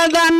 Yeah, then.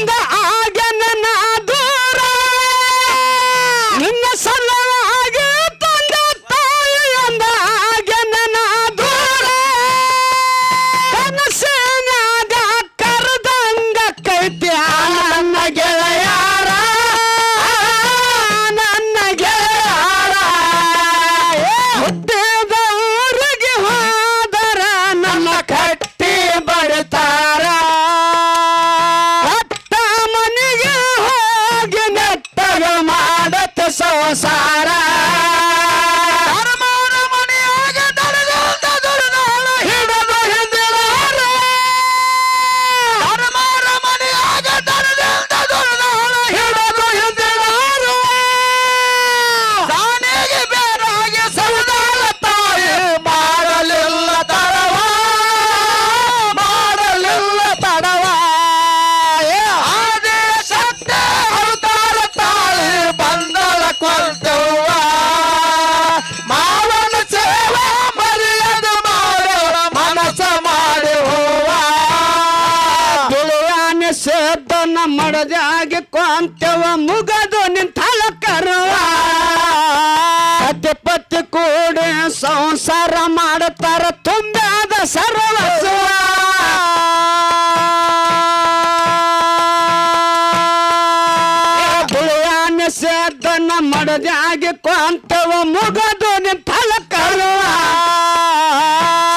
அந்த ஆக ಬೇಕು ಮುಗದು ನಿಂತಲ ಕರುವ. ಪತಿ ಕೂಡ ಸಂಸಾರ ಮಾಡುತ್ತಾರ ತುಂಬಾದ ಸರ್ವಸುವ. ಬುಳಿಯಾನ ಸೇದನ ಮಡದಾಗಿ ಕೊಂತವ ಮುಗದು ನಿಂತಲ ಕರುವ.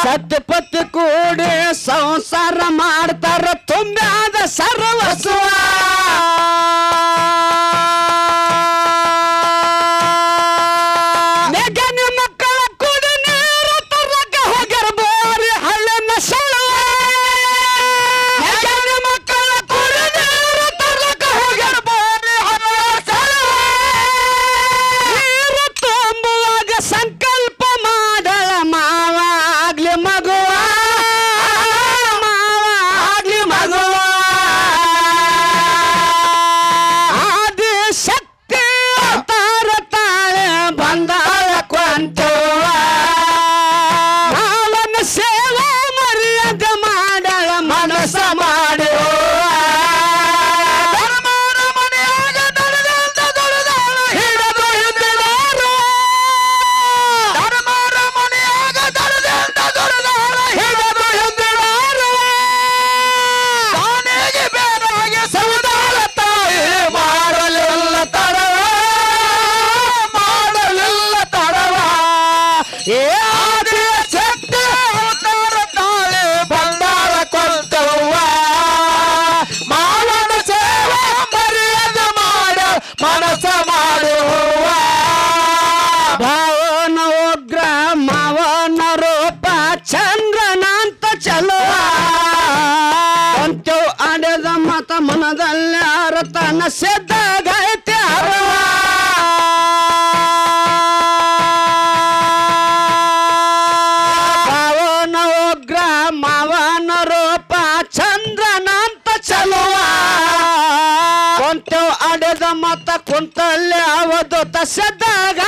ಸತ್ಯಪತಿ ಕೂಡ ಸಂಸಾರ ಮಾಡ್ತಾರ ತುಂಬಾದ ಸರ್ವಸುವ. ನಡೆದ ಮತ ಮನದಲ್ಲಿ ಆರ ಸಿದ್ಧಗೈತೆ ಅರವ. ಪವನ ಉಗ್ರ ಮಾವನ ರೂಪ ಚಂದ್ರನಂತ ಚಲುವ. ಕೊಂತ ಅಡೆದ ಮತ ಕುಂತಲ್ಲಿ ಅವಧೂತ ಸಿದ್ಧಗ